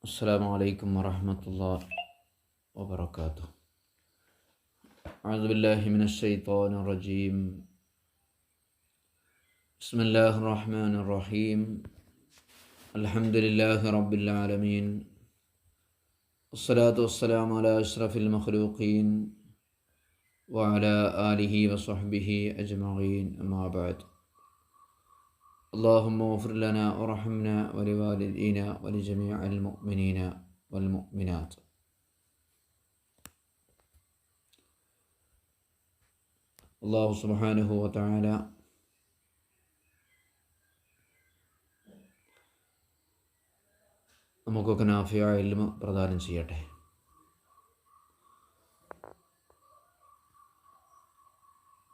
السلام عليكم ورحمة الله وبركاته. أعوذ بالله من الشيطان الرجيم. بسم الله الرحمن الرحيم. الحمد لله رب العالمين. والصلاة والسلام على أشرف المخلوقين وعلى آله وصحبه أجمعين. أما بعد. اللهم اغفر لنا وارحمنا ولوالدينا ولجميع المؤمنين والمؤمنات അള്ളാഹു സുബ്ഹാനഹു വതആല നമുക്കൊക്കെ നാഫിയായ ഇൽമ പ്രദാനം ചെയ്യട്ടെ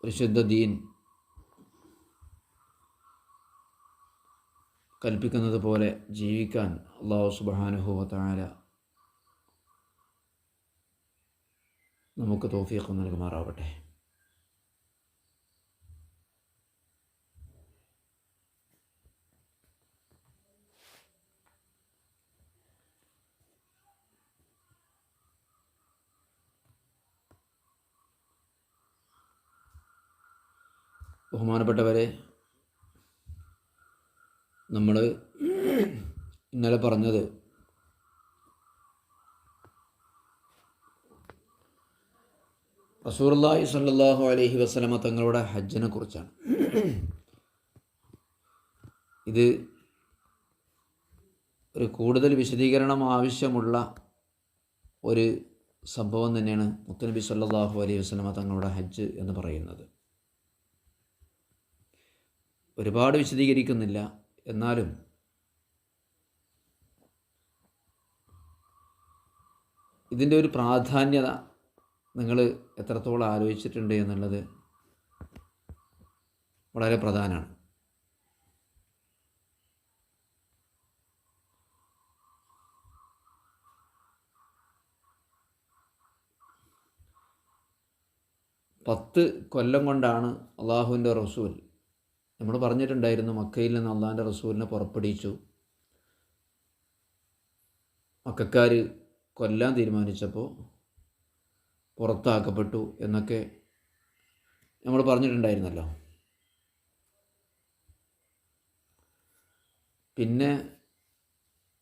പരിശുദ്ധ ദീൻ കൽപ്പിക്കുന്നത് പോലെ ജീവിക്കാൻ അള്ളാഹു സുബ്ഹാനഹു വതആല നമുക്ക് തോഫിയൊക്കെ നൽകുമാറാവട്ടെ. ബഹുമാനപ്പെട്ടവരെ നമ്മൾ ഇന്നലെ പറഞ്ഞത് റസൂർല്ലാഹി സല്ലാഹു അലഹി വസ്ലമ തങ്ങളുടെ ഹജ്ജിനെ കുറിച്ചാണ്. ഇത് ഒരു കൂടുതൽ വിശദീകരണം ആവശ്യമുള്ള ഒരു സംഭവം തന്നെയാണ് മുത്തനബി സല്ലാഹു അലൈഹി വസ്ലമ തങ്ങളുടെ ഹജ്ജ് എന്ന് പറയുന്നത്. ഒരുപാട് വിശദീകരിക്കുന്നില്ല. എന്നാലും ഇതിന്റെ ഒരു പ്രാധാന്യത നിങ്ങൾ എത്രത്തോളം ആലോചിച്ചിട്ടുണ്ട് എന്നുള്ളത് വളരെ പ്രധാനമാണ്. പത്ത് കൊല്ലം കൊണ്ടാണ് അള്ളാഹുവിന്റെ റസൂൽ നമ്മൾ പറഞ്ഞിട്ടുണ്ടായിരുന്നു മക്കയിൽ നിന്ന് അള്ളാന്റെ റസൂലിനെ പുറപ്പെടുവിച്ചു. മക്കാർ കൊല്ലാൻ തീരുമാനിച്ചപ്പോൾ പുറത്താക്കപ്പെട്ടു എന്നൊക്കെ നമ്മൾ പറഞ്ഞിട്ടുണ്ടായിരുന്നല്ലോ. പിന്നെ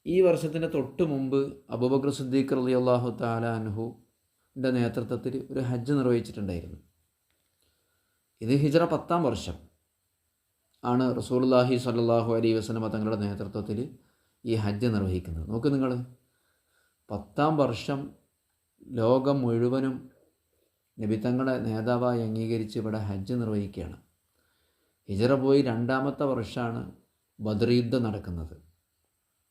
ഈ വർഷത്തിന്റെ തൊട്ട് മുമ്പ് അബൂബക്കർ സിദ്ദീഖ് അലി അള്ളാഹു താല അനുഹുവിന്റെ നേതൃത്വത്തിൽ ഒരു ഹജ്ജ് നിർവഹിച്ചിട്ടുണ്ടായിരുന്നു. ഇത് ഹിജറ പത്താം വർഷം. ആണ് റസൂൽല്ലാഹി സല്ലാഹു അലൈ വസ്ലമ തങ്ങളുടെ നേതൃത്വത്തിൽ ഈ ഹജ്ജ് നിർവഹിക്കുന്നത്. നോക്ക് നിങ്ങൾ. പത്താം വർഷം ലോകം മുഴുവനും നബി തങ്ങളുടെ നേതാവായി അംഗീകരിച്ച് ഇവിടെ ഹജ്ജ് നിർവഹിക്കുകയാണ്. ഹിജറ പോയി രണ്ടാമത്തെ വർഷമാണ് ബദർ യുദ്ധം നടക്കുന്നത്.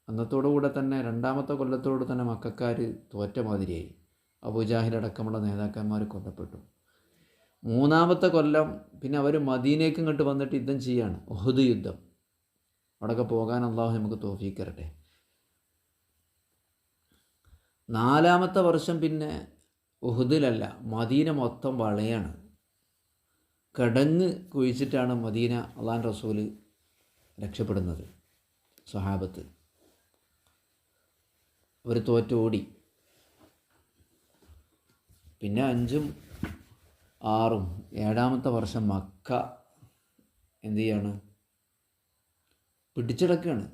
അന്നത്തോടുകൂടെ തന്നെ രണ്ടാമത്തെ കൊല്ലത്തോട് തന്നെ മക്കാർ തോറ്റ മാതിരിയായി. അബുജാഹിലടക്കമുള്ള നേതാക്കന്മാർ കൊല്ലപ്പെട്ടു. മൂന്നാമത്തെ കൊല്ലം പിന്നെ അവർ മദീനേക്ക് ഇങ്ങോട്ട് വന്നിട്ട് യുദ്ധം ചെയ്യാണ്. ഒഹുദ് യുദ്ധം. അവിടെയൊക്കെ പോകാൻ അള്ളാഹു നമുക്ക് തോഫീക്കരട്ടെ നാലാമത്തെ വർഷം പിന്നെ ഉഹുദിലല്ല മദീന മൊത്തം വളയാണ്. കടങ്ങ് കുഴിച്ചിട്ടാണ് മദീന അള്ളാൻ റസൂൽ രക്ഷപ്പെടുന്നത് സ്വഹാബത്ത്. അവർ തോറ്റോടി. പിന്നെ അഞ്ചും ആറും ഏഴാമത്തെ വർഷം മക്ക എന്തു ചെയ്യാണ്? പിടിച്ചടക്കുകയാണ്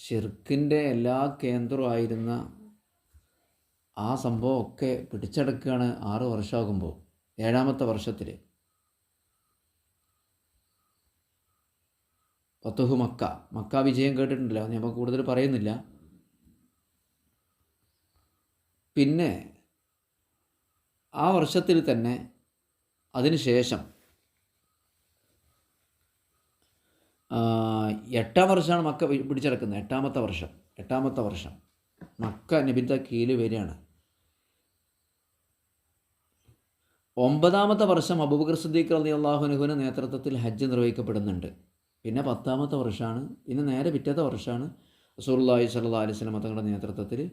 ഷിർക്കിന്റെ എല്ലാ കേന്ദ്രമായിരുന്ന ആ സംഭവമൊക്കെ പിടിച്ചടക്കുകയാണ് ആറ് വർഷമാകുമ്പോൾ ഏഴാമത്തെ വർഷത്തിൽ പത്തുഹു മക്ക. മക്ക വിജയം കേട്ടിട്ടുണ്ടല്ലോ ഞാൻ കൂടുതൽ പറയുന്നില്ല. പിന്നെ ആ വർഷത്തിൽ തന്നെ അതിനുശേഷം എട്ടാം വർഷമാണ് മക്ക പിടിച്ചെടുക്കുന്നത്. എട്ടാമത്തെ വർഷം എട്ടാമത്തെ വർഷം. മക്ക നബിന്റെ കീഴിൽ വരികയാണ്. ഒമ്പതാമത്തെ വർഷം അബൂബക്കർ സിദ്ദീഖ് അലി അള്ളാഹുനുഹുവിന് നേതൃത്വത്തിൽ ഹജ്ജ് നിർവഹിക്കപ്പെടുന്നുണ്ട്. പിന്നെ പത്താമത്തെ വർഷമാണ് ഇന്ന് നേരെ പിറ്റത്തെ വർഷമാണ് റസൂർല്ലാഹി സല്ലാ അലൈഹി സ്വലം തങ്ങളുടെ നേതൃത്വത്തിൽ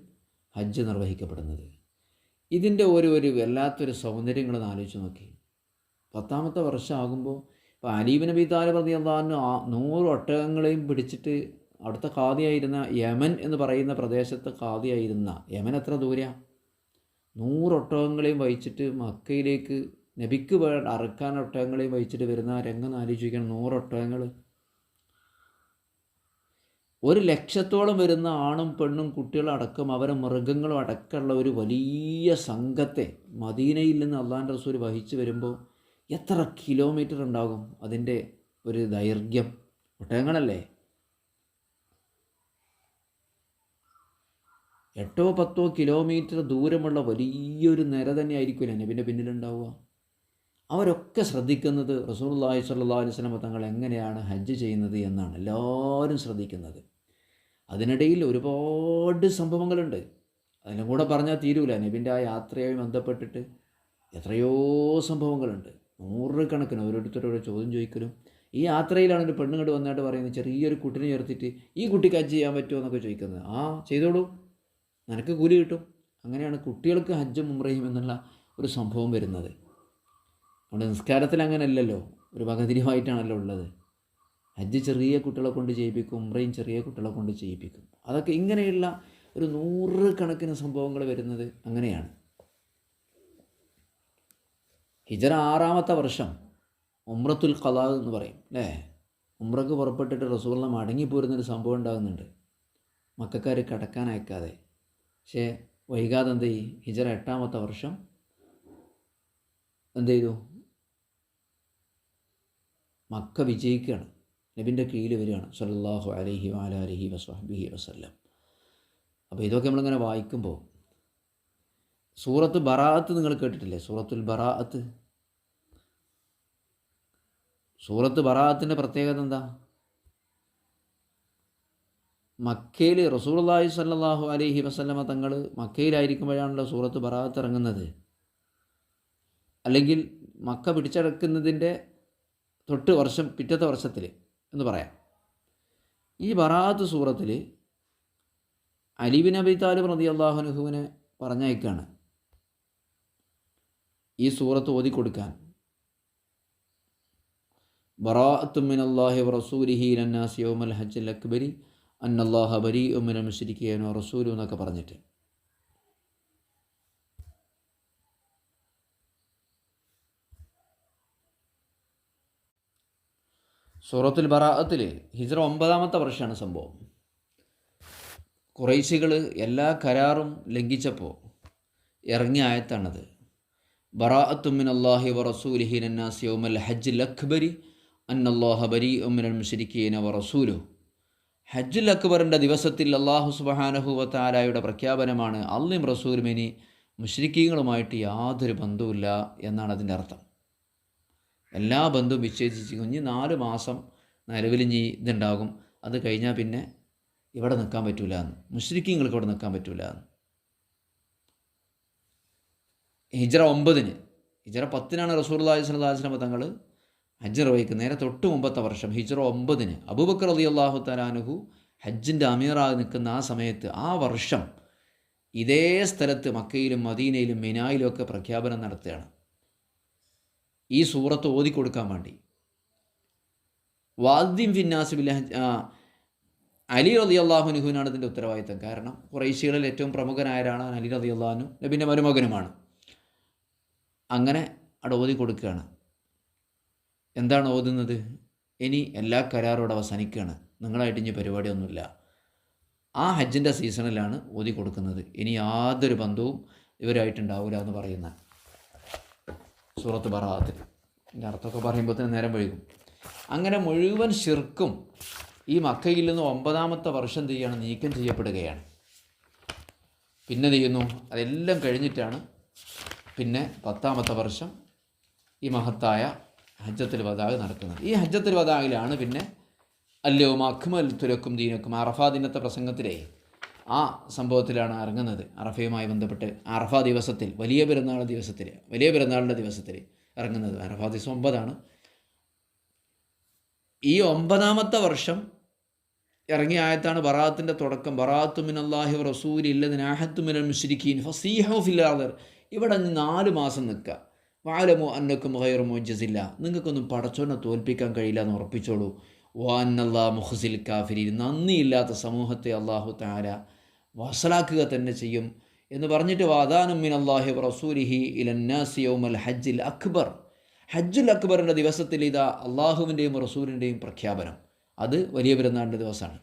ഹജ്ജ് നിർവഹിക്കപ്പെടുന്നത്. ഇതിന്റെ ഒരു ഒരു വല്ലാത്തൊരു സൗന്ദര്യങ്ങൾ ആലോചിച്ച് നോക്കി. പത്താമത്തെ വർഷമാകുമ്പോൾ ഇപ്പോൾ അലീബ് നബി താലിബ് റതി അള്ളാഹിന് നൂറ് ഒട്ടകങ്ങളെയും പിടിച്ചിട്ട് അവിടുത്തെ ഖാദിയായിരുന്ന യമൻ എന്ന് പറയുന്ന പ്രദേശത്തെ ഖാദിയായിരുന്ന യമൻ എത്ര ദൂരെയാണ് നൂറൊട്ടകങ്ങളെയും വഹിച്ചിട്ട് മക്കയിലേക്ക് നബിക്ക് അറക്കാൻ ഒട്ടകങ്ങളെയും വഹിച്ചിട്ട് വരുന്ന രംഗം ആലോചിക്കണം നൂറൊട്ടകങ്ങൾ ഒരു ലക്ഷത്തോളം വരുന്ന ആണും പെണ്ണും കുട്ടികളടക്കം അവരെ മൃഗങ്ങളും അടക്കമുള്ള ഒരു വലിയ സംഘത്തെ മദീനയിൽ നിന്ന് അള്ളാൻ റസൂൽ വഹിച്ചു വരുമ്പോൾ എത്ര കിലോമീറ്റർ ഉണ്ടാകും അതിന്റെ ഒരു ദൈർഘ്യം? ഒട്ടകങ്ങളല്ലേ? എട്ടോ പത്തോ കിലോമീറ്റർ ദൂരമുള്ള വലിയൊരു നിര തന്നെ ആയിരിക്കില്ല നബിന്റെ പിന്നിലുണ്ടാവുക? അവരൊക്കെ ശ്രദ്ധിക്കുന്നത് റസൂലുള്ളാഹി സ്വല്ലാ അലൈഹി വസല്ലം തങ്ങൾ എങ്ങനെയാണ് ഹജ്ജ് ചെയ്യുന്നത് എന്നാണ് എല്ലാവരും ശ്രദ്ധിക്കുന്നത്. അതിനിടയിൽ ഒരുപാട് സംഭവങ്ങളുണ്ട്. അതിനും കൂടെ പറഞ്ഞാൽ തീരൂല. നബിന്റെ ആ യാത്രയുമായി ബന്ധപ്പെട്ടിട്ട് എത്രയോ സംഭവങ്ങളുണ്ട്. നൂറുകണക്കിന് ഓരോരുത്തരോട് ചോദ്യം ചോദിക്കലും. ഈ യാത്രയിലാണ് ഒരു പെണ്ണുങ്ങോട് വന്നിട്ട് പറയുന്നത്. ചെറിയൊരു കുട്ടിനെ ചേർത്തിട്ട് ഈ കുട്ടിക്ക് ഹജ്ജ് ചെയ്യാൻ പറ്റുമോ എന്നൊക്കെ ചോദിക്കുന്നത്. ആ ചെയ്തോളൂ. നിനക്ക് കൂലി കിട്ടും. അങ്ങനെയാണ് കുട്ടികൾക്ക് ഹജ്ജും ഉംറയും എന്നുള്ള ഒരു സംഭവം വരുന്നത്. നമ്മുടെ നിസ്കാരത്തിൽ അങ്ങനെയല്ലല്ലോ. ഒരു വകതിരിവായിട്ടാണല്ലോ ഉള്ളത്. ഹജ്ജ് ചെറിയ കുട്ടികളെ കൊണ്ട് ചെയ്യിപ്പിക്കും ഉംറയും ചെറിയ കുട്ടികളെ കൊണ്ട് ചെയ്യിപ്പിക്കും. അതൊക്കെ ഇങ്ങനെയുള്ള ഒരു നൂറ് കണക്കിന് സംഭവങ്ങൾ വരുന്നത് അങ്ങനെയാണ്. ഹിജറ ആറാമത്തെ വർഷം ഉമ്രത്തുൽ ഖലാ എന്ന് പറയും അല്ലേ? ഉമ്രക്ക് പുറപ്പെട്ടിട്ട് റസൂലിനെ മടങ്ങിപ്പോരുന്നൊരു സംഭവം ഉണ്ടാകുന്നുണ്ട്. മക്കാർ കടക്കാൻ അയക്കാതെ. പക്ഷേ വൈകാതെ എന്ത് ചെയ്യും? ഹിജറ എട്ടാമത്തെ വർഷം എന്ത് ചെയ്തു? മക്ക വിജയിക്കുകയാണ്. നബിന്റെ കീഴിൽ വരികയാണ്. സല്ലല്ലാഹു അലൈഹി വാലഹി വസ്വഹബിഹി വസല്ലം. അപ്പോൾ ഇതൊക്കെ നമ്മളിങ്ങനെ വായിക്കുമ്പോൾ സൂറത്ത് ബറാഅത്ത് നിങ്ങൾ കേട്ടിട്ടില്ലേ? സൂറത്തുൽ ബറാഅത്ത്. സൂറത്ത് ബറാഅത്തിന്റെ പ്രത്യേകത എന്താ? മക്കയിൽ റസൂലുള്ളാഹി സല്ലാഹു അലഹി വസല്ലമ തങ്ങൾ മക്കയിലായിരിക്കുമ്പോഴാണല്ലോ സൂറത്ത് ബറാഅത്ത് ഇറങ്ങുന്നത്. അല്ലെങ്കിൽ മക്ക പിടിച്ചടക്കുന്നതിന്റെ തൊട്ട് വർഷം പിറ്റത്തെ വർഷത്തിൽ എന്ന് പറയാം. ഈ ബറാത്ത് സൂറത്തിൽ അലിബിൻ അബി താലിബ് റതി അള്ളാഹുനുഹുവിനെ പറഞ്ഞയക്കാണ്. ഈ സൂറത്ത് ഓതിക്കൊടുക്കാൻ. ബറാഅത്തുമിൻ അള്ളാഹി ഹജ്ജൽ അക്ബരി അന്നല്ലാഹ ബരി ഉമ്മിന മുഷരിക്കാനോ റസൂലു എന്നൊക്കെ പറഞ്ഞിട്ട്. സൂറത്തുൽ ബറാഅത്തിൽ ഹിജ്റ ഒമ്പതാമത്തെ വർഷമാണ് സംഭവം. കുറേശികൾ എല്ലാ കരാറും ലംഘിച്ചപ്പോൾ ഇറങ്ങിയ ആയത്താണത്. ബറാഅത്തുമിൻ അള്ളാഹി വ റസൂലിഹി നന്നാസ് യൗമൽ ഹജ്ജ് അക്ബരി അന്നല്ലാഹ ബരി ഉമ്മിനൽ മുഷരിക്കീന വറസൂലു റസൂലു ഹജ്ജുൽ അക്ബറിന്റെ ദിവസത്തിൽ അള്ളാഹു സുബഹാനഹു വത്താലായുടെ പ്രഖ്യാപനമാണ് അള്ളിം റസൂലും മിനി മുഷ്രിക്കീങ്ങളുമായിട്ട് യാതൊരു ബന്ധവുമില്ല എന്നാണ് അതിന്റെ അർത്ഥം. എല്ലാ ബന്ധവും വിച്ഛേദിച്ച് ഇനി നാല് മാസം നിലവിൽ ഇനി ഇതുണ്ടാകും. അത് കഴിഞ്ഞാൽ പിന്നെ ഇവിടെ നിൽക്കാൻ പറ്റൂല എന്ന്. മുസ്ലിക്കിങ്ങൾക്ക് ഇവിടെ നിൽക്കാൻ പറ്റൂല എന്ന്. ഹിജറ ഒമ്പതിന്. ഹിജറ പത്തിനാണ് റസൂർ അള്ളാഹി സ്വലാഹു വസ്ലമ തങ്ങൾ ഹജ്ജ് നിർവഹിക്കുന്നത്. നേരെ തൊട്ട് മുമ്പത്തെ വർഷം ഹിജറ ഒമ്പതിന്. അബൂബക്കർ അലി അള്ളാഹു തലാനുഹു ഹജ്ജിന്റെ അമീറായി നിൽക്കുന്ന ആ സമയത്ത് ആ വർഷം ഇതേ സ്ഥലത്ത് മക്കയിലും മദീനയിലും മിനായിലും ഒക്കെ പ്രഖ്യാപനം നടത്തുകയാണ്. ഈ സൂറത്ത് ഓതി കൊടുക്കാൻ വേണ്ടി. വാദ്യം ഫിന്നാസിബിൽ അലി റതി അള്ളാഹുനുഹുവിനാണ് ഇതിന്റെ ഉത്തരവാദിത്തം. കാരണം കുറേശ്യകളിൽ ഏറ്റവും പ്രമുഖനായരാണ് അലി റതി അള്ളാഹുനു നബിന്റെ മരുമകനുമാണ്. അങ്ങനെ അവിടെ ഓതി കൊടുക്കുകയാണ് എന്താണ് ഓതുന്നത്? ഇനി എല്ലാ കരാറോടെ അവസാനിക്കുകയാണ്. നിങ്ങളായിട്ട് ഇനി പരിപാടിയൊന്നുമില്ല. ആ ഹജ്ജിന്റെ സീസണിലാണ് ഓതി കൊടുക്കുന്നത് ഇനി യാതൊരു ബന്ധവും ഇവരായിട്ടുണ്ടാവില്ല എന്ന് പറയുന്ന സൂറത്ത് ബറാത്തിൽ ഇതിന്റെ അർത്ഥമൊക്കെ പറയുമ്പോൾ തന്നെ നേരം വൈകും. അങ്ങനെ മുഴുവൻ ഷിർക്കും ഈ മക്കയിൽ നിന്ന് ഒമ്പതാമത്തെ വർഷം ചെയ്യുകയാണ് നീക്കം ചെയ്യപ്പെടുകയാണ്. പിന്നെ ചെയ്യുന്നു? അതെല്ലാം കഴിഞ്ഞിട്ടാണ് പിന്നെ പത്താമത്തെ വർഷം ഈ മഹത്തായ ഹജ്ജത്തിൽ വദാഗ് നടക്കുന്നത്. ഈ ഹജ്ജത്തിൽ വദാഗിലാണ് പിന്നെ അല്ലയോ അക്മൽ തുലക്കും ദീനക്കും അറഫാ ദിനത്തെ പ്രസംഗത്തിലെ ആ സംഭവത്തിലാണ് ഇറങ്ങുന്നത് അറഫയുമായി ബന്ധപ്പെട്ട് അറഫ ദിവസത്തിൽ വലിയ പെരുന്നാൾ ദിവസത്തിൽ വലിയ പെരുന്നാളിന്റെ ദിവസത്തിൽ ഇറങ്ങുന്നത്. അറഫ ദിവസം ഒമ്പതാണ്. ഈ ഒമ്പതാമത്തെ വർഷം ഇറങ്ങിയ ആയത്താണ് ബറാത്തിന്റെ തുടക്കം. ബറാത്തുമിൻ അള്ളാഹി റസൂൽ ഇല്ലതിനാഹത്തുമിൻ മുഷ്രിഖീൻ ഫസീഹു ഫില്ലാദർ ഇവിടെ നാല് മാസം നിൽക്കുക. വാലമോ അന്നക്കും ഹൈർ മോജസില്ല നിങ്ങൾക്കൊന്നും പടച്ചോനെ തോൽപ്പിക്കാൻ കഴിയില്ല എന്ന് ഉറപ്പിച്ചോളൂ. വാന്നല്ലാ മുഹസിൽ കാഫിരി നന്ദിയില്ലാത്ത സമൂഹത്തെ അള്ളാഹു താര വസലാക്കുക തന്നെ ചെയ്യും എന്ന് പറഞ്ഞിട്ട് വാദാനും മിൻ അള്ളാഹി റസൂലിഹി ഇലന്നാസി യൗമൽ ഹജ്ജിൽ അക്ബർ. ഹജ്ജുൽ അക്ബറിന്റെ ദിവസത്തിൽ ഇതാ അള്ളാഹുവിന്റെയും റസൂലിന്റെയും പ്രഖ്യാപനം. അത് വലിയ പെരുന്നാളിന്റെ ദിവസമാണ്.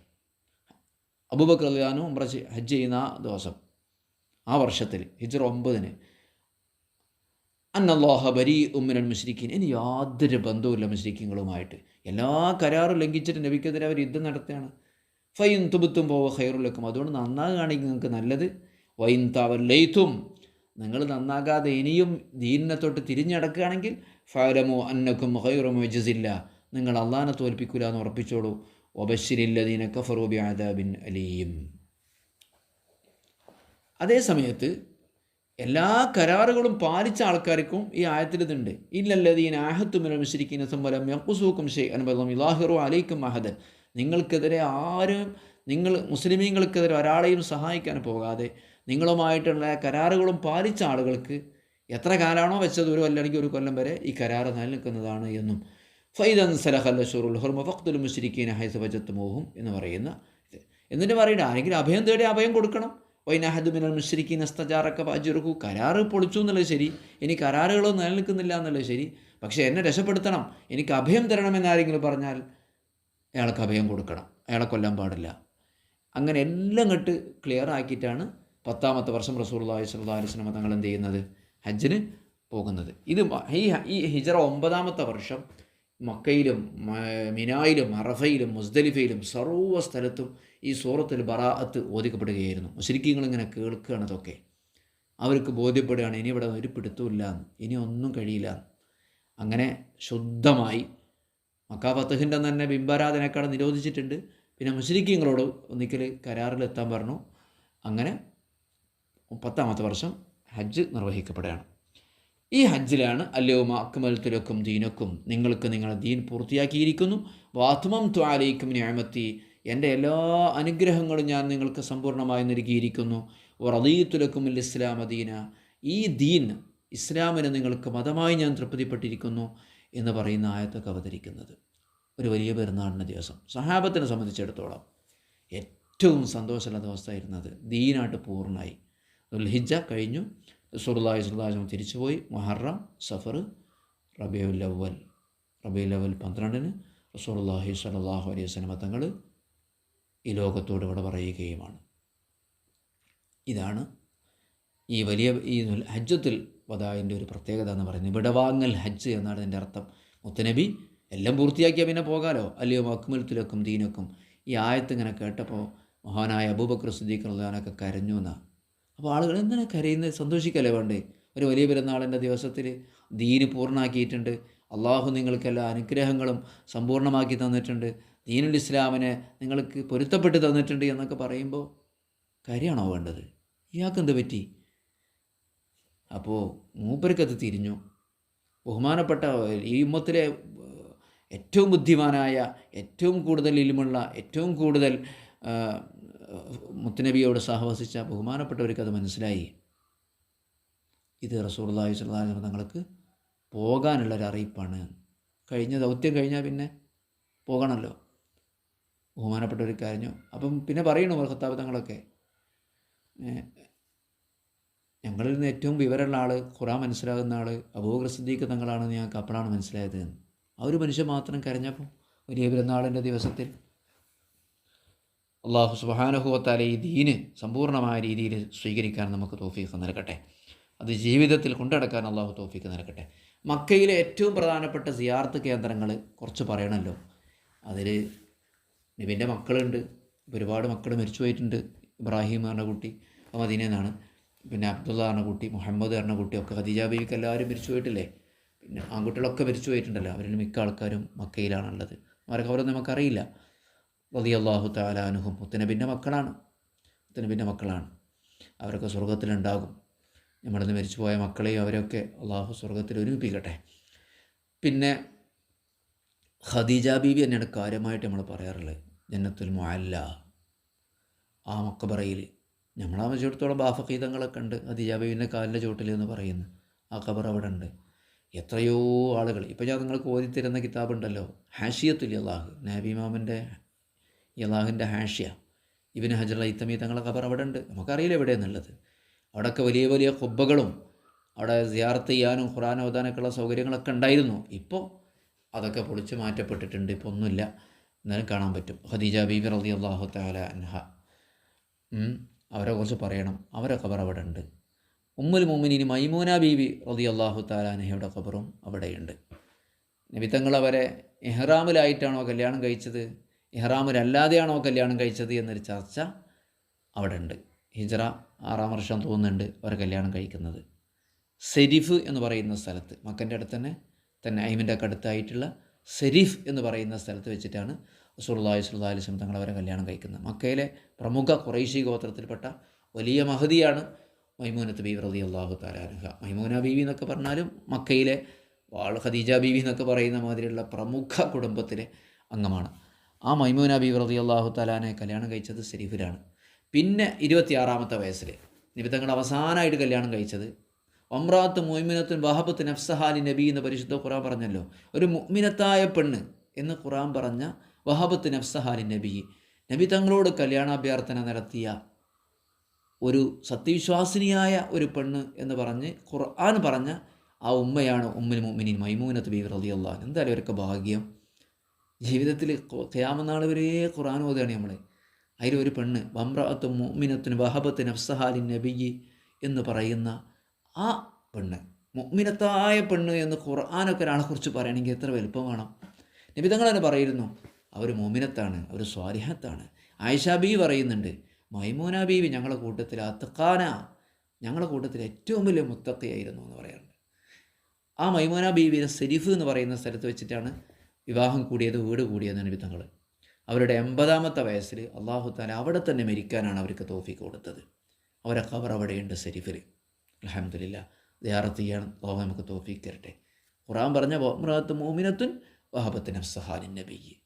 അബൂബക്കർ അലിയാനും ചെയ്- ഹജ്ജ് ചെയ്യുന്ന ആ ദിവസം ആ വർഷത്തിൽ ഹിജർ ഒമ്പതിന്. അന്നല്ലാഹ ബരി ഉമ്മിനൻ മുസ്ലിഖീൻ ഇനി യാതൊരു ബന്ധവുമില്ല മുസ്ലിഖീങ്ങളുമായിട്ട് എല്ലാ കരാറും ലംഘിച്ചിട്ട് നബിക്കെതിരെ അവർ യുദ്ധം നടത്തുകയാണ്. ഫൈൻ തുബുത്തും പോവ ഹൈറുലക്കും അതുകൊണ്ട് നന്നാകുകയാണെങ്കിൽ നിങ്ങൾക്ക് നല്ലത്. വൈൻ തവല്ലയിത്തും നിങ്ങൾ നന്നാകാതെ ഇനിയും ദീനിനെ തൊട്ട് തിരിഞ്ഞടക്കുകയാണെങ്കിൽ ഫാലമോ അന്നക്കും ഹൈറമോ ജസില്ല നിങ്ങൾ അള്ളാനെ തോൽപ്പിക്കൂല എന്ന് ഉറപ്പിച്ചോളൂ. ഒബശിരില്ലദീന കഫറൂബി ആദാബിൻ അലീം. അതേ സമയത്ത് എല്ലാ കരാറുകളും പാലിച്ച ആൾക്കാർക്കും ഈ ആയത്തിൽ ഇതുണ്ട്. ഇല്ലല്ലദീൻ ആഹത്തുമിന മുശ്രിക്കുന്ന സംബലം യക്കുസൂക്കും ഷെയ് അനുബലം ഇലാഹിറു അലൈക്കും അഹദൻ. നിങ്ങൾക്കെതിരെ ആരും നിങ്ങൾ മുസ്ലിമീങ്ങൾക്കെതിരെ ഒരാളെയും സഹായിക്കാൻ പോകാതെ നിങ്ങളുമായിട്ടുള്ള കരാറുകളും പാലിച്ച ആളുകൾക്ക് എത്ര കാലാണോ വെച്ചത് ഒരു അല്ലെങ്കിൽ ഒരു കൊല്ലം വരെ ഈ കരാർ നിലനിൽക്കുന്നതാണ് എന്നും. ഫൈദൻ സലഹല്ല ഷുറുൽ ഹുർമ ഫക്തുൽ മുശ്രിക്കീന ഹൈസ് വജത്തുമോഹും എന്ന് പറയുന്ന ഇത്. എന്നിട്ട് പറയണ ആരെങ്കിലും അഭയം തേടി അഭയം കൊടുക്കണം. വൈനാഹദ് മിനൽ അസ്തജാറൊക്കെ പാജുറുക്കു കരാറ് പൊളിച്ചു എന്നുള്ളത് ശരി ഇനി കരാറുകളൊന്നും നിലനിൽക്കുന്നില്ല എന്നുള്ളത് ശരി. പക്ഷേ എന്നെ രക്ഷപ്പെടുത്തണം എനിക്ക് അഭയം തരണമെന്ന് ആരെങ്കിലും പറഞ്ഞാൽ അയാൾക്ക് അഭയം കൊടുക്കണം. അയാളെ കൊല്ലാൻ പാടില്ല. അങ്ങനെ എല്ലാം കെട്ട് ക്ലിയർ ആക്കിയിട്ടാണ് പത്താമത്തെ വർഷം റസൂർലാഹി സ്വല്ലാ അലിസ്ലമ തങ്ങൾ എന്ത് ചെയ്യുന്നത്? ഹജ്ജിന് പോകുന്നത്. ഇത് ഈ ഈ ഹിജറ ഒമ്പതാമത്തെ വർഷം മക്കയിലും മിനായിലും അറഫയിലും മുസ്ദലിഫയിലും സർവ സ്ഥലത്തും ഈ സൂറത്തിൽ ബറാഅത്ത് ബോധിക്കപ്പെടുകയായിരുന്നു ശരിക്കും ഇങ്ങനെ കേൾക്കുകയാണ് അതൊക്കെ അവർക്ക് ബോധ്യപ്പെടുകയാണ് ഇനി ഇവിടെ ഒരു പിടുത്തമില്ല ഇനി ഒന്നും കഴിയില്ല അങ്ങനെ ശുദ്ധമായി മക്കാ ഫത്തഹിന്റെ തന്നെ ബിംബാരാധനക്കാട് നിരോധിച്ചിട്ടുണ്ട്. പിന്നെ മുസ്ലിക്കീങ്ങളോട് ഒന്നിക്കൽ കരാറിലെത്താൻ പറഞ്ഞു. അങ്ങനെ പത്താമത്തെ വർഷം ഹജ്ജ് നിർവഹിക്കപ്പെടുകയാണ്. ഈ ഹജ്ജിലാണ് അല്ലയോമ അക്മൽത്തുലക്കും ദീനക്കും നിങ്ങൾക്ക് നിങ്ങളുടെ ദീൻ പൂർത്തിയാക്കിയിരിക്കുന്നു. വാത്മം ത്വാലയിക്കും ഞാമത്തി എന്റെ എല്ലാ അനുഗ്രഹങ്ങളും ഞാൻ നിങ്ങൾക്ക് സമ്പൂർണമായി നൽകിയിരിക്കുന്നു. ഇസ്ലാം അദീന ഈ ദീൻ ഇസ്ലാമിന് നിങ്ങൾക്ക് മതമായി ഞാൻ തൃപ്തിപ്പെട്ടിരിക്കുന്നു. എന്ന് പറയുന്ന ആയത്തൊക്കെ അവതരിക്കുന്നത്. ഒരു വലിയ പെരുന്നാളിന്റെ ദിവസം. സഹാബത്തിനെ സംബന്ധിച്ചിടത്തോളം ഏറ്റവും സന്തോഷമുള്ള ദിവസമായിരുന്നത് ദീനായിട്ട് പൂർണമായി. ദുൽഹിജ കഴിഞ്ഞു. സുറുല്ലാഹി സുല്ലാഹും തിരിച്ചുപോയി. മൊഹറം സഫർ റബിയുൽ അവൽ റബിയുൽ അവൽ പന്ത്രണ്ടിന് റസൂലുള്ളാഹി സലാഹു അലൈഹി സ്വലമ തങ്ങൾ ഈ ലോകത്തോട് ഇവിടെ പറയുകയുമാണ്. ഇതാണ് ഈ വലിയ ഈ ഹജ്ജത്തുൽ വദായിന്റെ ഒരു പ്രത്യേകത എന്ന് പറയുന്നത് വിടവാങ്ങൽ ഹജ്ജ് എന്നാണ് ഇതിന്റെ അർത്ഥം. മുത്തനബി എല്ലാം പൂർത്തിയാക്കിയാൽ പിന്നെ പോകാലോ? അല്ലയോ അക്മൽത്തുലക്കും ദീനക്കും? ഈ ആയത്ത് ഇങ്ങനെ കേട്ടപ്പോൾ മഹാനായ അബൂബക്കർ സുദ്ദീഖ് റുദാനൊക്കെ കരഞ്ഞു എന്നാണ് അപ്പോൾ ആളുകൾ എന്തിനാ കരയുന്നത്? സന്തോഷിക്കല്ലേ വേണ്ടേ? ഒരു വലിയ പെരുന്നാളിന്റെ ദിവസത്തിൽ ദീന് പൂർണമാക്കിയിട്ടുണ്ട് അള്ളാഹു നിങ്ങൾക്കെല്ലാ അനുഗ്രഹങ്ങളും സമ്പൂർണമാക്കി തന്നിട്ടുണ്ട്. ദീനുൽ ഇസ്ലാമിനെ നിങ്ങൾക്ക് പൊരുത്തപ്പെട്ട് തന്നിട്ടുണ്ട് എന്നൊക്കെ പറയുമ്പോൾ കാര്യമാണോ വേണ്ടത്? ഇയാൾക്ക് എന്ത് പറ്റി? അപ്പോൾ മൂപ്പർക്കത് തിരിഞ്ഞു. ബഹുമാനപ്പെട്ട ഈ ഉമ്മത്തിലെ ഏറ്റവും ബുദ്ധിമാനായ ഏറ്റവും കൂടുതൽ ഇലിമുള്ള ഏറ്റവും കൂടുതൽ മുത്തനബിയോട് സഹവസിച്ച ബഹുമാനപ്പെട്ടവർക്ക് അത് മനസ്സിലായി. ഇത് റസൂർലാഹി സ്വലാഹി തങ്ങൾക്ക് പോകാനുള്ളൊരു അറിയിപ്പാണ്. കഴിഞ്ഞ ദൗത്യം കഴിഞ്ഞാൽ പിന്നെ പോകണമല്ലോ ബഹുമാനപ്പെട്ടവർക്ക് അറിഞ്ഞു അപ്പം പിന്നെ പറയണു ഖത്താബ് തങ്ങളൊക്കെ. ഞങ്ങളിൽ നിന്ന് ഏറ്റവും വിവരമുള്ള ആൾ ഖുറാൻ മനസ്സിലാകുന്ന ആൾ അബൂബക്കർ സിദ്ദീഖ് തങ്ങളാണെന്ന് ഞങ്ങൾക്ക് അപ്പോഴാണ് മനസ്സിലായത്. എന്ന്. ആ ഒരു മനുഷ്യൻ മാത്രം കരഞ്ഞപ്പോൾ വലിയ പെരുന്നാളിന്റെ ദിവസത്തിൽ അള്ളാഹു സുബാനുഭവത്താലെ ഈ ദീന് സമ്പൂർണമായ രീതിയിൽ സ്വീകരിക്കാൻ നമുക്ക് തോഫീക്ക് നൽകട്ടെ. അത് ജീവിതത്തിൽ കൊണ്ടടക്കാൻ അള്ളാഹു തോഫീക്ക് നൽകട്ടെ. മക്കയിലെ ഏറ്റവും പ്രധാനപ്പെട്ട സിയാർത്ത് കേന്ദ്രങ്ങൾ കുറച്ച് പറയണമല്ലോ. അതിൽ നബിന്റെ മക്കളുണ്ട് ഒരുപാട് മക്കൾ മരിച്ചു പോയിട്ടുണ്ട് ഇബ്രാഹിം പറഞ്ഞ കുട്ടി അപ്പോൾ മദീനന്നാണ് പിന്നെ അബ്ദുള്ള പറഞ്ഞ കുട്ടി മുഹമ്മദ് പറഞ്ഞ കുട്ടി ഒക്കെ ഖദീജ ബീവിക്ക് എല്ലാവരും മരിച്ചു പോയിട്ടില്ലേ? പിന്നെ ആൺകുട്ടികളൊക്കെ മരിച്ചു പോയിട്ടുണ്ടല്ലോ. അവരിൽ മിക്ക ആൾക്കാരും മക്കയിലാണുള്ളത്. അവരൊക്കെ അവരൊന്നും നമുക്കറിയില്ല. വലിയ അള്ളാഹു താലാനുഹും മുത്തനബിന്റെ മക്കളാണ്. മുത്തനബിന്റെ മക്കളാണ്. അവരൊക്കെ സ്വർഗത്തിലുണ്ടാകും നമ്മളിന്ന് മരിച്ചുപോയ മക്കളെയും അവരൊക്കെ അള്ളാഹു സ്വർഗത്തിൽ ഒരുമിപ്പിക്കട്ടെ. പിന്നെ ഖദീജ ബീവി തന്നെയാണ് കാര്യമായിട്ട് നമ്മൾ പറയാറുള്ളത്. ജന്നത്തുൽ മുഅല്ല. ആ മക്കബറയിൽ നമ്മളെ സംബന്ധിച്ചിടത്തോളം ബാഫക്കീതങ്ങളൊക്കെ ഉണ്ട് അത് ജബീവിന്റെ കാലിന്റെ ചുവട്ടിൽ എന്ന് പറയുന്നു. ആ ഖബർ അവിടെ ഉണ്ട് എത്രയോ ആളുകൾ. ഇപ്പോൾ ഞാൻ നിങ്ങൾക്ക് ഓതിത്തരുന്ന കിതാബുണ്ടല്ലോ. ഹാഷിയത്തുൽ യലാഹ് നാബിമാമിന്റെ യലാഹിന്റെ ഹാഷിയ. ഇബിന് ഹജർ ഇത്തമി തങ്ങളെ ഖബർ അവിടെ ഉണ്ട് നമുക്കറിയില്ല എവിടെ എന്നുള്ളത് അവിടെയൊക്കെ വലിയ വലിയ കുബ്ബകളും അവിടെ സിയാർത്ത് ചെയ്യാനും ഖുറാൻ ഓതാനൊക്കെയുള്ള സൗകര്യങ്ങളൊക്കെ ഉണ്ടായിരുന്നു. ഇപ്പോൾ അതൊക്കെ പൊളിച്ച് മാറ്റപ്പെട്ടിട്ടുണ്ട്. ഇപ്പോൾ ഒന്നുമില്ല. എന്നാലും കാണാൻ പറ്റും. ഹദീജ ബീബി റലി അള്ളാഹു താല അൻഹ അവരെ കുറിച്ച് പറയണം. അവരെ ഖബർ അവിടെ ഉണ്ട് ഉമ്മുൽ മോമിനിനും മൈമൂന ബീവി റതി അള്ളാഹു താലാനഹയുടെ ഖബറും അവിടെയുണ്ട്. നബിത്തങ്ങൾ അവരെ ഇഹ്റാമിലായിട്ടാണോ കല്യാണം കഴിച്ചത്? ഇഹ്റാമിലല്ലാതെയാണോ കല്യാണം കഴിച്ചത് എന്നൊരു ചർച്ച അവിടെ ഉണ്ട് ഹിജറ ആറാം വർഷം തോന്നുന്നുണ്ട് അവർ കല്യാണം കഴിക്കുന്നത്. സെരിഫ് എന്ന് പറയുന്ന സ്ഥലത്ത് മക്കന്റെ അടുത്ത് തന്നെ തന്നെ ഐമിന്റെ ഒക്കെ അടുത്തായിട്ടുള്ള സെരിഫ് എന്ന് പറയുന്ന സ്ഥലത്ത് വെച്ചിട്ടാണ് സുല്ലാഹി സുല്ലാ അലിസ്ലം തങ്ങൾ അവരെ കല്യാണം കഴിക്കുന്നത്. മക്കയിലെ പ്രമുഖ കുറേശി ഗോത്രത്തിൽപ്പെട്ട വലിയ മഹതിയാണ് മൈമൂനത്ത് ബീവി റതി അള്ളാഹു താലാനുഹ മൈമൂന ബീവി എന്നൊക്കെ പറഞ്ഞാലും മക്കയിലെ വാൾ ഖദീജ ബീവി എന്നൊക്കെ പറയുന്ന മാതിരിയുള്ള പ്രമുഖ കുടുംബത്തിലെ അംഗമാണ്. ആ മൈമൂന ബീവി റതി അള്ളാഹു താലാനെ കല്യാണം കഴിച്ചത് സെരീഫിലാണ്. പിന്നെ ഇരുപത്തിയാറാമത്തെ വയസ്സിൽ നിബിതങ്ങൾ അവസാനമായിട്ട് കല്യാണം കഴിച്ചത് ഒമ്രാത്ത് മൊയ്മിനത്തുൻ വഹബത്ത് നഫ്സഹാലി നബി എന്ന് പരിശുദ്ധ ഖുറാൻ പറഞ്ഞല്ലോ. ഒരു മുഅ്മിനത്തായ പെണ്ണ് എന്ന് ഖുറാൻ പറഞ്ഞ വഹബത്ത് നഫ്സഹാലി നബി. നബി തങ്ങളോട് കല്യാണാഭ്യർത്ഥന നടത്തിയ ഒരു സത്യവിശ്വാസിനിയായ ഒരു പെണ്ണ് എന്ന് പറഞ്ഞ് ഖുർആൻ പറഞ്ഞ ആ ഉമ്മയാണ് ഉമ്മിന് മുഅ്മിനീൻ മൈമൂനത്ത് ബീവി അലി അൻഹ. എന്തായാലും അവരൊക്കെ ഭാഗ്യം. ജീവിതത്തിൽ ഖിയാമനാൾ വരെ ഖുർആൻ ഓതുകയാണ് നമ്മൾ അതിലൊരു പെണ്ണ് വമ്രഅത്ത് മുഅ്മിനത്തുൻ വഹബത്ത് നഫ്സഹാലി നബി എന്ന് പറയുന്ന ആ പെണ്ണ് മുഗ്മിനത്തായ പെണ്ണ് എന്ന് ഖുർആാനൊക്കെ ഒരാളെ കുറിച്ച് പറയണമെങ്കിൽ എത്ര വലുപ്പം വേണം? നിബിതങ്ങൾ തന്നെ പറയുന്നു അവർ മോമിനത്താണ് അവർ സ്വാരിഹത്താണ് ആയിഷ ബീവി പറയുന്നുണ്ട് മൈമൂന ബീവി ഞങ്ങളുടെ കൂട്ടത്തിൽ അത്തക്കാന ഞങ്ങളുടെ കൂട്ടത്തിൽ ഏറ്റവും വലിയ മുത്തക്കയായിരുന്നു എന്ന് പറയാറുണ്ട്. ആ മൈമൂന ബീവിയുടെ സെരിഫ് എന്ന് പറയുന്ന സ്ഥലത്ത് വെച്ചിട്ടാണ് വിവാഹം കൂടിയത് വീട് കൂടിയത് നിബിതങ്ങൾ അവരുടെ എൺപതാമത്തെ വയസ്സിൽ അള്ളാഹു താല അവിടെ തന്നെ മരിക്കാനാണ് അവർക്ക് തോഫിക്ക് കൊടുത്തത്. അവരെ ഖബർ അവിടെയുണ്ട് സെരിഫിൽ. അലഹമില്ല ദയാറത്ത് ചെയ്യാൻ അള്ളാഹു നമുക്ക് തോഫീക്ക് തരട്ടെ. ഖുറാൻ പറഞ്ഞ മൃഗത്ത് മോമിനത്തുൻ വഹബത്ത് നഫ്സഹാലിൻ നബി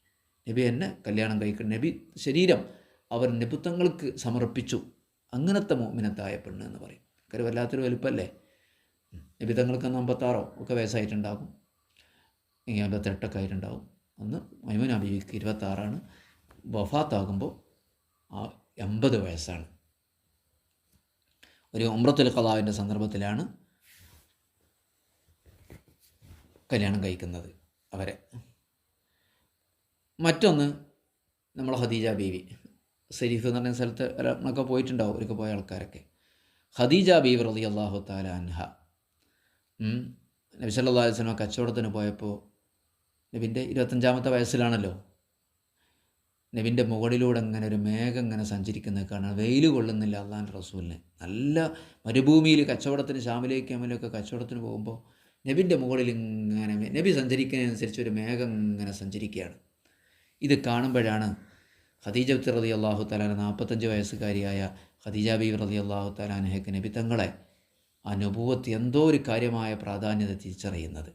നബി എന്നെ കല്യാണം കഴിക്കുന്ന നബി ശരീരം അവർ നിബുത്തങ്ങൾക്ക് സമർപ്പിച്ചു. അങ്ങനത്തെ മോമിനത്തായ പെണ്ണ് എന്ന് പറയും. കാര്യം വല്ലാത്തൊരു വലുപ്പമല്ലേ നിബിതങ്ങൾക്ക് അമ്പത്താറോ ഒക്കെ വയസ്സായിട്ടുണ്ടാകും. അമ്പത്തെട്ടൊക്കെ ആയിട്ടുണ്ടാകും. അന്ന് മൈമുൻ ബീവിക്ക് ഇരുപത്താറാണ്. വഫാത്താകുമ്പോൾ എൺപത് വയസ്സാണ്. ഒരു ഉമ്രത്തുൽ ഖലാവിന്റെ സന്ദർഭത്തിലാണ് കല്യാണം കഴിക്കുന്നത് അവരെ. മറ്റൊന്ന് നമ്മൾ ഖദീജ ബീവി. സരീഫ് എന്ന് പറഞ്ഞ സ്ഥലത്ത് ഒക്കെ പോയിട്ടുണ്ടാവും ഒരിക്കൽ പോയ ആൾക്കാരൊക്കെ. ഖദീജ ബീവി റതി അള്ളാഹു താല അൻഹ നബി അലൈഹി കച്ചവടത്തിന് പോയപ്പോൾ നബിന്റെ ഇരുപത്തഞ്ചാമത്തെ വയസ്സിലാണല്ലോ നബിന്റെ മുകളിലൂടെ അങ്ങനെ ഒരു മേഘം ഇങ്ങനെ സഞ്ചരിക്കുന്നത് കാണാൻ വെയിൽ കൊള്ളുന്നില്ല അള്ളാൻ റസൂലിനെ. നല്ല മരുഭൂമിയിൽ കച്ചവടത്തിന് ഷാമിലേക്ക് അമലൊക്കെ കച്ചവടത്തിന് പോകുമ്പോൾ നബിന്റെ മുകളിൽ ഇങ്ങനെ നബി സഞ്ചരിക്കുന്നതിനനുസരിച്ച് ഒരു മേഘം ഇങ്ങനെ സഞ്ചരിക്കുകയാണ്. ഇത് കാണുമ്പോഴാണ് ഖദീജ റതി അള്ളാഹു തലാന നാൽപ്പത്തഞ്ച് വയസ്സുകാരിയായ ഖദീജ ബീബ് റതി അള്ളാഹു തലാനഹയ്ക്ക് നബി തങ്ങളെ അനുഭവത്ത് എന്തോ ഒരു കാര്യമായ പ്രാധാന്യത തിരിച്ചറിയുന്നത്.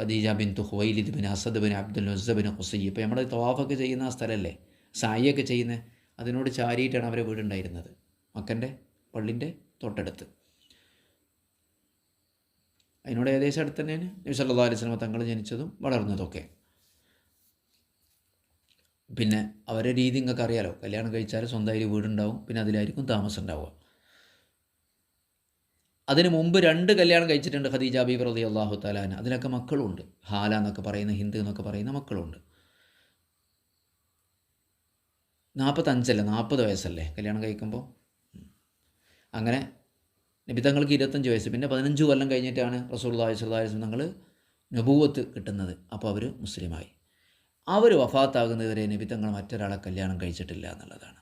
Khadija bin തുഹ്വൈലിദ് bin Asad bin Abdul നസ്സ ബിൻ ഹുസൈ ഇപ്പോൾ നമ്മൾ തവാഫൊക്കെ ചെയ്യുന്ന ആ സ്ഥലമല്ലേ സായിയൊക്കെ ചെയ്യുന്ന? അതിനോട് ചാരിയിട്ടാണ് അവരെ വീടുണ്ടായിരുന്നത്. മക്കന്റെ പള്ളിന്റെ തൊട്ടടുത്ത്. അതിനോട് ഏകദേശം അടുത്ത് തന്നെയാണ് നബി സല്ലല്ലാഹു അലൈഹി വസല്ലം തങ്ങൾ ജനിച്ചതും വളർന്നതൊക്കെ. പിന്നെ അവരെ രീതി നിങ്ങൾക്ക് അറിയാലോ കല്യാണം കഴിച്ചാൽ സ്വന്തമായി വീടുണ്ടാവും. പിന്നെ അതിലായിരിക്കും താമസം ഉണ്ടാവുക. അതിന് മുമ്പ് രണ്ട് കല്യാണം കഴിച്ചിട്ടുണ്ട് ഖദീജ ബീബ് റതി അള്ളാഹു തലാന അതിലൊക്കെ മക്കളുണ്ട്. ഹാല എന്നൊക്കെ പറയുന്ന ഹിന്ദു എന്നൊക്കെ പറയുന്ന മക്കളുണ്ട്. നാൽപ്പത്തഞ്ചല്ലേ നാൽപ്പത് വയസ്സല്ലേ കല്യാണം കഴിക്കുമ്പോൾ അങ്ങനെ നിബിതങ്ങൾക്ക് ഇരുപത്തഞ്ച് വയസ്സ്. പിന്നെ പതിനഞ്ച് കൊല്ലം കഴിഞ്ഞിട്ടാണ് റസൂള്ളി സ്വല്ലാസ് തങ്ങൾ നബൂവത്ത് കിട്ടുന്നത്. അപ്പോൾ അവർ മുസ്ലിമായി. അവർ വഫാത്താകുന്നതുവരെ നിബിത്തങ്ങൾ മറ്റൊരാളെ കല്യാണം കഴിച്ചിട്ടില്ല എന്നുള്ളതാണ്.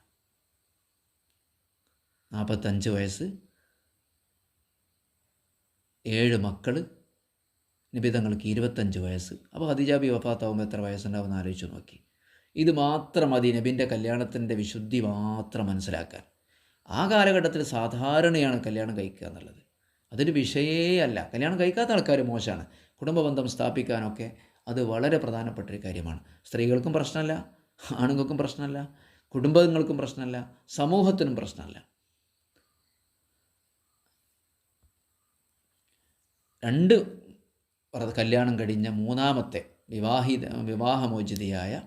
നാൽപ്പത്തഞ്ച് വയസ്സ് ഏഴ് മക്കൾ നബി തങ്ങൾക്ക് ഇരുപത്തഞ്ച് വയസ്സ്. അപ്പോൾ ഹദിജാബി വഫാത്താവുമ്പോൾ എത്ര വയസ്സുണ്ടാവുമെന്ന് ആലോചിച്ച് നോക്കി. ഇത് മാത്രം മതി നബിന്റെ കല്യാണത്തിന്റെ വിശുദ്ധി മാത്രം മനസ്സിലാക്കാൻ. ആ കാലഘട്ടത്തിൽ സാധാരണയാണ് കല്യാണം കഴിക്കുക എന്നുള്ളത്. അതൊരു വിഷയേ അല്ല. കല്യാണം കഴിക്കാത്ത ആൾക്കാർ മോശമാണ്. കുടുംബബന്ധം സ്ഥാപിക്കാനൊക്കെ അത് വളരെ പ്രധാനപ്പെട്ട ഒരു കാര്യമാണ്. സ്ത്രീകൾക്കും പ്രശ്നമല്ല ആണുങ്ങൾക്കും പ്രശ്നമല്ല കുടുംബങ്ങൾക്കും പ്രശ്നമല്ല സമൂഹത്തിനും പ്രശ്നമല്ല. രണ്ട് കല്യാണം കഴിഞ്ഞ മൂന്നാമത്തെ വിവാഹിത വിവാഹമോചിതയായ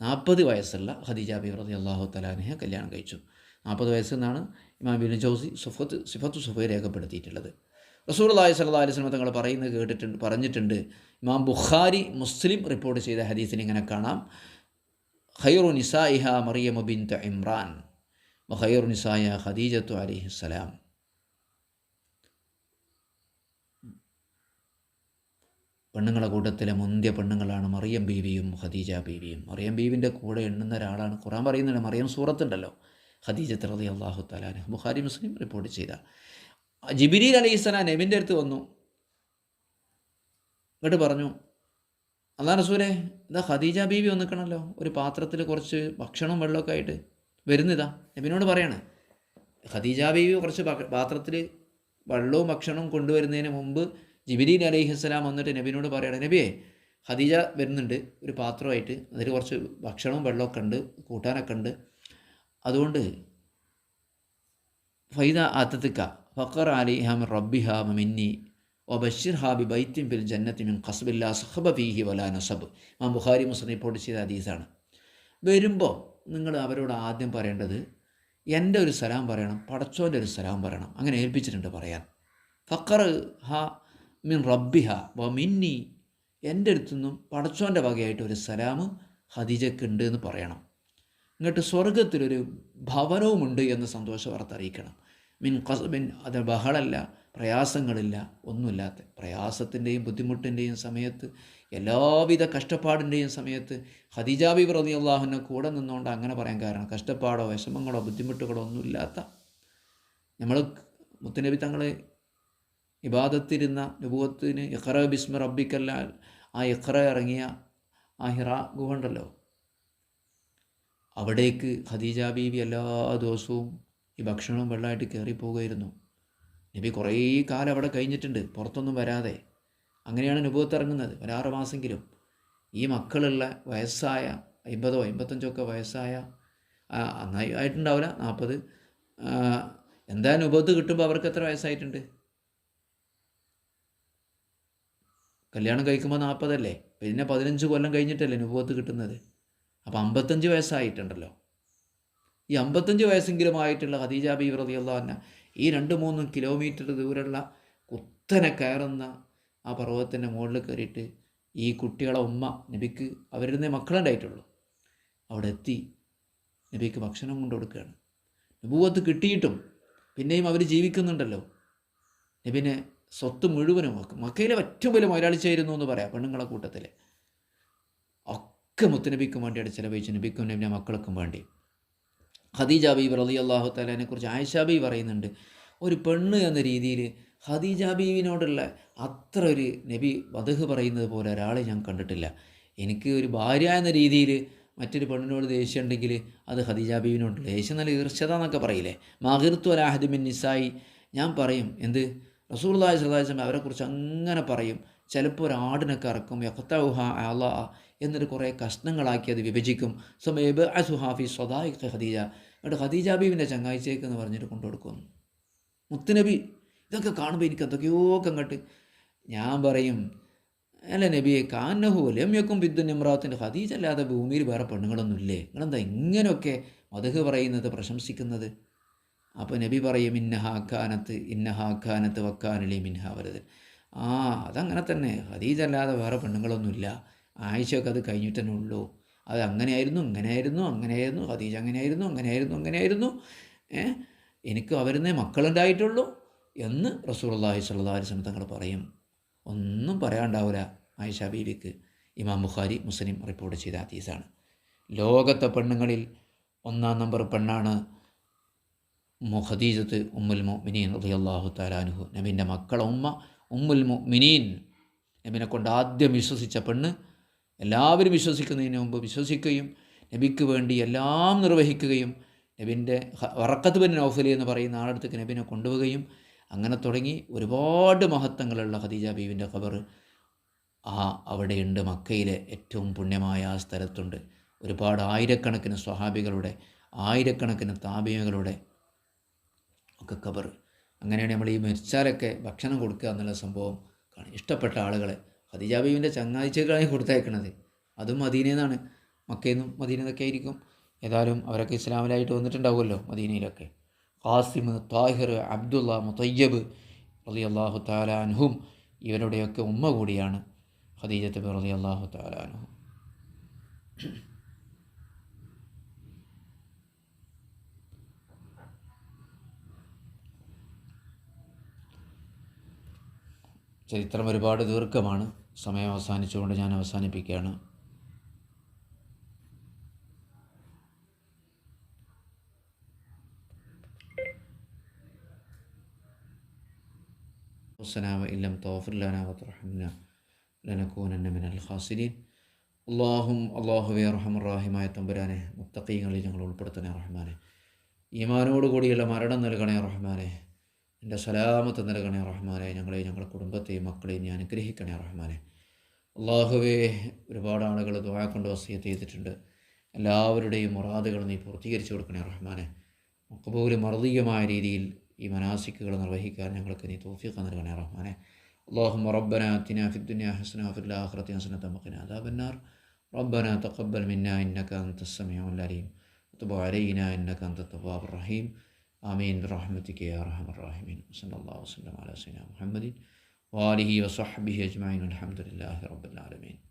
നാൽപ്പത് വയസ്സുള്ള ഖദീജ ബി റതി അള്ളാഹു തലാനെ കല്യാണം കഴിച്ചു. നാൽപ്പത് വയസ്സെന്നാണ് ഇമാം ബിനു ജോസി സുഫത്ത് സിഫത്ത് സുഫയെ രേഖപ്പെടുത്തിയിട്ടുള്ളത്. റസൂർ അള്ളാഹി സല്ലാ അലൈഹി സ്വലം തങ്ങൾ പറയുന്നത് കേട്ടിട്ടുണ്ട് പറഞ്ഞിട്ടുണ്ട്. ഇമാം ബുഖാരി മുസ്ലിം റിപ്പോർട്ട് ചെയ്ത ഹദീസിനെ ഇങ്ങനെ കാണാം. ഖൈറു നിസായിഹ മറിയമ ബിൻ ഇമ്രാൻ ഖൈറു നിസായ ഖദീജത്തു അലിഹിസ്സലാം. പെണ്ണുങ്ങളെ കൂട്ടത്തിലെ മുന്തിയ പെണ്ണുങ്ങളാണ് മറിയം ബീവിയും ഖദീജ ബീവിയും. മറിയം ബീവിന്റെ കൂടെ എണ്ണുന്ന ഒരാളാണ് ഖുറാൻ പറയുന്നുണ്ട്. മറിയം സൂറത്തുണ്ടല്ലോ. ഖദീജ തറതി അള്ളാഹു തലാന് ബുഖാരി മുസ്ലിം റിപ്പോർട്ട് ചെയ്ത. ജിബിരി അലൈഹി സ്വലാം നബിന്റെ അടുത്ത് വന്നു. എന്നിട്ട് പറഞ്ഞു അള്ളാ റസൂലെ ഇതാ ഖദീജ ബീവി വന്നിക്കണല്ലോ. ഒരു പാത്രത്തിൽ കുറച്ച് ഭക്ഷണവും വെള്ളമൊക്കെ ആയിട്ട് വരുന്നിതാ. നബിനോട് പറയണേ ഖദീജ ബീവി കുറച്ച് പാത്രത്തിൽ വെള്ളവും ഭക്ഷണവും കൊണ്ടുവരുന്നതിന് മുമ്പ് ജിബിരീൻ അലൈഹിസ്സലാം വന്നിട്ട് നബിനോട് പറയണം നബിയെ ഖദീജ വരുന്നുണ്ട് ഒരു പാത്രമായിട്ട്. അതിൽ കുറച്ച് ഭക്ഷണവും വെള്ളമൊക്കെ ഉണ്ട് കൂട്ടാനൊക്കെ ഉണ്ട്. അതുകൊണ്ട് ഫൈദ ആത്തത്തിക്ക ഫക്കർ അലി ഹാം റബ്ബി ഹാം മിന്നി ഒ ബഷീർ ഹാബി ബൈത്യം ബിൽ ജന്നത്തിമിൻ ഖസ്ബില്ല സഹബ ഫീഹി വലാ നസബ്. മാം ബുഖാരി മുസ്ലിം റിപ്പോർട്ട് ചെയ്ത ഹദീസാണ്. വരുമ്പോൾ നിങ്ങൾ അവരോട് ആദ്യം പറയേണ്ടത് എന്റെ ഒരു സലാം പറയണം പടച്ചോന്റെ ഒരു സലാം പറയണം. അങ്ങനെ ഏൽപ്പിച്ചിട്ടുണ്ട് പറയാൻ. ഫക്കർ ഹ മിൻ റബ്ബിഹ വ മിന്നി. എന്റെ അടുത്തുനിന്നും പടച്ചോന്റെ വകയായിട്ട് ഒരു സലാം ഹദീജക്കുണ്ട് എന്ന് പറയണം. എന്നിട്ട് സ്വർഗത്തിലൊരു ഭവനവുമുണ്ട് എന്ന് സന്തോഷ അറിയിക്കണം. മിൻ കസബിൻ അത് ബഹളല്ല പ്രയാസങ്ങളില്ല ഒന്നുമില്ലാത്ത പ്രയാസത്തിന്റെയും ബുദ്ധിമുട്ടിന്റെയും സമയത്ത് എല്ലാവിധ കഷ്ടപ്പാടിന്റെയും സമയത്ത് ഹദീജാബി പ്രതി അള്ളാഹുവിനെ കൂടെ നിന്നുകൊണ്ട് അങ്ങനെ പറയാൻ കാരണം കഷ്ടപ്പാടോ വിഷമങ്ങളോ ബുദ്ധിമുട്ടുകളോ ഒന്നുമില്ലാത്ത. നമ്മൾ മുത്തനബി തങ്ങളെ ഇബാദത്തിരുന്ന നുപൂവത്തിന് ഇഖ്റ ബിസ്മ റബ്ബിക്കല്ലാൽ ആ ഇഖ്റ ഇറങ്ങിയ ആ ഹിറ ഗുഹ ഉണ്ടല്ലോ അവിടേക്ക് ഖദീജ ബീവി എല്ലാ ദിവസവും ഈ ഭക്ഷണവും വെള്ളമായിട്ട് കയറിപ്പോകുമായിരുന്നു. നബി കുറേ കാലം അവിടെ കഴിഞ്ഞിട്ടുണ്ട് പുറത്തൊന്നും വരാതെ. അങ്ങനെയാണ് നുപൂത്ത് ഇറങ്ങുന്നത് ഒരാറ് മാസമെങ്കിലും. ഈ മക്കളുള്ള വയസ്സായ അമ്പതോ അമ്പത്തഞ്ചോ ഒക്കെ വയസ്സായ നന്നായി ആയിട്ടുണ്ടാവില്ല നാൽപ്പത്. എന്തായാലും ഉപത്ത് കിട്ടുമ്പോൾ അവർക്ക് എത്ര വയസ്സായിട്ടുണ്ട്? കല്യാണം കഴിക്കുമ്പോൾ നാൽപ്പതല്ലേ പിന്നെ പതിനഞ്ച് കൊല്ലം കഴിഞ്ഞിട്ടല്ലേ അനുഭവത്ത് കിട്ടുന്നത്? അപ്പോൾ അമ്പത്തഞ്ച് വയസ്സായിട്ടുണ്ടല്ലോ. ഈ അമ്പത്തഞ്ച് വയസ്സെങ്കിലും ആയിട്ടുള്ള ഖദീജ ബി റളിയല്ലാഹു ഈ രണ്ട് മൂന്ന് കിലോമീറ്റർ ദൂരമുള്ള കുത്തനെ കയറുന്ന ആ പർവതത്തിന്റെ മുകളിൽ കയറിയിട്ട് ഈ കുട്ടികളെ ഉമ്മ നബിക്ക് അവരുന്നേ മക്കളുണ്ടായിട്ടുള്ളൂ അവിടെ എത്തി നബിക്ക് ഭക്ഷണം കൊണ്ടു കൊടുക്കുകയാണ്. നബൂവത്ത് കിട്ടിയിട്ടും പിന്നെയും അവർ ജീവിക്കുന്നുണ്ടല്ലോ. നബിനെ സ്വത്ത് മുഴുവനും മക്ക- മക്കയിലെ ഏറ്റവും വലിയ മൊരാളിച്ചായിരുന്നു എന്ന് പറയാം പെണ്ണുങ്ങളെ കൂട്ടത്തിൽ ഒക്കെ മുത്തനബിക്കും വേണ്ടിയാണ് ചിലവഴിച്ചു നബിക്കും നബിന്റെ മക്കൾക്കും വേണ്ടി. ഖദീജ ബീബി റലി അള്ളാഹു താലാനെ കുറിച്ച് ആയിഷ ബീബി പറയുന്നുണ്ട് ഒരു പെണ്ണ് എന്ന രീതിയിൽ ഖദീജ ബീവിനോടുള്ള അത്ര ഒരു നബി വധഹ് പറയുന്നത് പോലെ ഒരാളെ ഞാൻ കണ്ടിട്ടില്ല. എനിക്ക് ഒരു ഭാര്യ എന്ന രീതിയിൽ മറ്റൊരു പെണ്ണിനോട് ദേഷ്യം ഉണ്ടെങ്കിൽ അത് ഖദീജ ബീവിനോട് ദേഷ്യം നല്ല ഈർച്ഛത എന്നൊക്കെ പറയില്ലേ? മാഹിർത്തു അലാഹദിമിൻ നിസായി. ഞാൻ പറയും എന്ത്? റസൂർലാഹി സ്വലാസ്ലം അവരെക്കുറിച്ച് അങ്ങനെ പറയും ചിലപ്പോൾ ഒരു കറക്കും യഹത്ത യഖത്തൗഹ അലാ എന്നിട്ട് കുറേ കഷ്ണങ്ങളാക്കി അത് വിഭജിക്കും. സമയബ് അസുഹാഫി സ്വദായി ഖദീജ. എന്നിട്ട് ഖദീജ ബീവിന്റെ ചങ്ങാഴ്ചയ്ക്ക് എന്ന് പറഞ്ഞിട്ട് കൊണ്ടുകൊടുക്കും മുത്തുനബി ഇതൊക്കെ കാണുമ്പോൾ എനിക്ക് എന്തൊക്കെയോ കങ്ങട്ട് ഞാൻ പറയും അല്ല നബിയെ കാന്നഹു ലമ്യക്കും വിദ്വൻ ഇമ്രാത്തിന്റെ ഖദീജ അല്ലാതെ ഭൂമിയിൽ വേറെ പെണ്ണുങ്ങളൊന്നുമില്ലേ? നിങ്ങളെന്താ ഇങ്ങനെയൊക്കെ മധുഹ് പറയുന്നത് പ്രശംസിക്കുന്നത്? അപ്പോൾ നബി പറയും ഇന്നഹാഖാനത്ത് ഇന്നഹാഖാനത്ത് വക്കാനലി മിൻഹാവരത് ആ അതങ്ങനെ തന്നെ. ഹദീജല്ലാതെ വേറെ പെണ്ണുങ്ങളൊന്നുമില്ല. ആയിഷയൊക്കെ അത് കഴിഞ്ഞിട്ട് തന്നെ ഉള്ളൂ. അത് അങ്ങനെയായിരുന്നു ഇങ്ങനെയായിരുന്നു അങ്ങനെയായിരുന്നു. ഖദീജ അങ്ങനെയായിരുന്നു അങ്ങനെയായിരുന്നു അങ്ങനെയായിരുന്നു. ഏ എനിക്ക് അവരുന്നേ മക്കളുണ്ടായിട്ടുള്ളൂ എന്ന് റസൂലുള്ളാഹി സ്വല്ലല്ലാഹി അലൈഹി തങ്ങൾ പറയും. ഒന്നും പറയാണ്ടാവില്ല ആയിഷ ബീവിക്ക്. ഇമാം ബുഖാരി മുസ്ലിം റിപ്പോർട്ട് ചെയ്ത ഹദീസാണ്. ലോകത്തെ പെണ്ണുങ്ങളിൽ ഒന്നാം നമ്പർ പെണ്ണാണ് മുഖദീജത്ത് ഉമ്മുൽ മുഅ്മിനീൻ റളിയല്ലാഹു തആലാനുഹു നബിന്റെ മക്കളെ ഉമ്മ ഉമ്മുൽ മുഅ്മിനീൻ നബിനെ കൊണ്ട് ആദ്യം വിശ്വസിച്ച പെണ്ണ് എല്ലാവരും വിശ്വസിക്കുന്നതിന് മുമ്പ് വിശ്വസിക്കുകയും നബിക്ക് വേണ്ടി എല്ലാം നിർവഹിക്കുകയും നബിന്റെ വറക്കത്ത് ബിൻ നൗഫലി എന്ന് പറയുന്ന ആളടുത്തേക്ക് നബിനെ കൊണ്ടുപോവുകയും അങ്ങനെ തുടങ്ങി ഒരുപാട് മഹത്വങ്ങളുള്ള ഖദീജ ബീവിന്റെ ഖബർ ആ അവിടെയുണ്ട്. മക്കയിലെ ഏറ്റവും പുണ്യമായ ആ സ്ഥലത്തുണ്ട്. ഒരുപാട് ആയിരക്കണക്കിന് സ്വഹാബികളുടെ ആയിരക്കണക്കിന് താപിയകളുടെ കബർ അങ്ങനെയാണ് നമ്മൾ ഈ മരിച്ചാലൊക്കെ ഭക്ഷണം കൊടുക്കുക എന്നുള്ള സംഭവം ഇഷ്ടപ്പെട്ട ആളുകളെ. ഖദീജ ബീവിന്റെ ചങ്ങാഴ്ചകളാണ് കൊടുത്തയക്കണത്. അതും മദീനയിൽ മക്കയെന്നും മക്കയിൽ നിന്നും മദീന നിന്നൊക്കെ ആയിരിക്കും. ഏതായാലും അവരൊക്കെ ഇസ്ലാമിലായിട്ട് വന്നിട്ടുണ്ടാവുമല്ലോ മദീനയിലൊക്കെ. ഖാസിം താഹിർ അബ്ദുള്ള മുത്തയ്യബ് റലി അള്ളാഹു താലാൻഹും ഇവരുടെയൊക്കെ ഉമ്മ കൂടിയാണ് ഖദീജത്ത് റലി അള്ളാഹു താലാൻഹു ചരിത്രം ഒരുപാട് ദീർഘമാണ് സമയം അവസാനിച്ചുകൊണ്ട് ഞാൻ അവസാനിപ്പിക്കുകയാണ് حسنا وإن لم تغفر لنا وترحمنا لنكونن من الخاسرين അള്ളാഹും അള്ളാഹുവെ റഹമുറാഹിമായ തമ്പുരാനെ മുത്തക്കീങ്ങളിൽ ഞങ്ങൾ ഉൾപ്പെടുത്തണേ റഹ്മാനെ ഈമാനോട് കൂടിയുള്ള മരണം നൽകണേ റഹ്മാനെ എൻ്റെ സലാമത്ത് നൽകണേ റഹ്മാനെ ഞങ്ങളെ ഞങ്ങളുടെ കുടുംബത്തെയും മക്കളെയും നീ അനുഗ്രഹിക്കണേ റഹ്മാനെ അള്ളാഹുവെ ഒരുപാട് ആളുകൾ ദ്വാ കൊണ്ട് വസീയത്ത് ചെയ്തിട്ടുണ്ട് എല്ലാവരുടെയും മുറാദുകൾ നീ പൂർത്തീകരിച്ചു കൊടുക്കണേ റഹ്മാനെ മക്കബൂല് മർദ്ദീയമായ രീതിയിൽ ഈ മനാസിക്കുകൾ നിർവഹിക്കാൻ ഞങ്ങൾക്ക് നീ തോഫിയൊക്കെ നൽകണേ റഹ്മാനെ اللهم ربنا آتنا في الدنيا حسنة وفي الآخرة حسنة وقنا عذاب النار ربنا تقبل منا إنك أنت السميع العليم وتب علينا إنك أنت التواب الرحيم آمين. برحمتك يا أرحم الراحمين. وصلى الله وسلم على سيدنا محمد وآله وصحبه أجمعين. الحمد لله رب العالمين.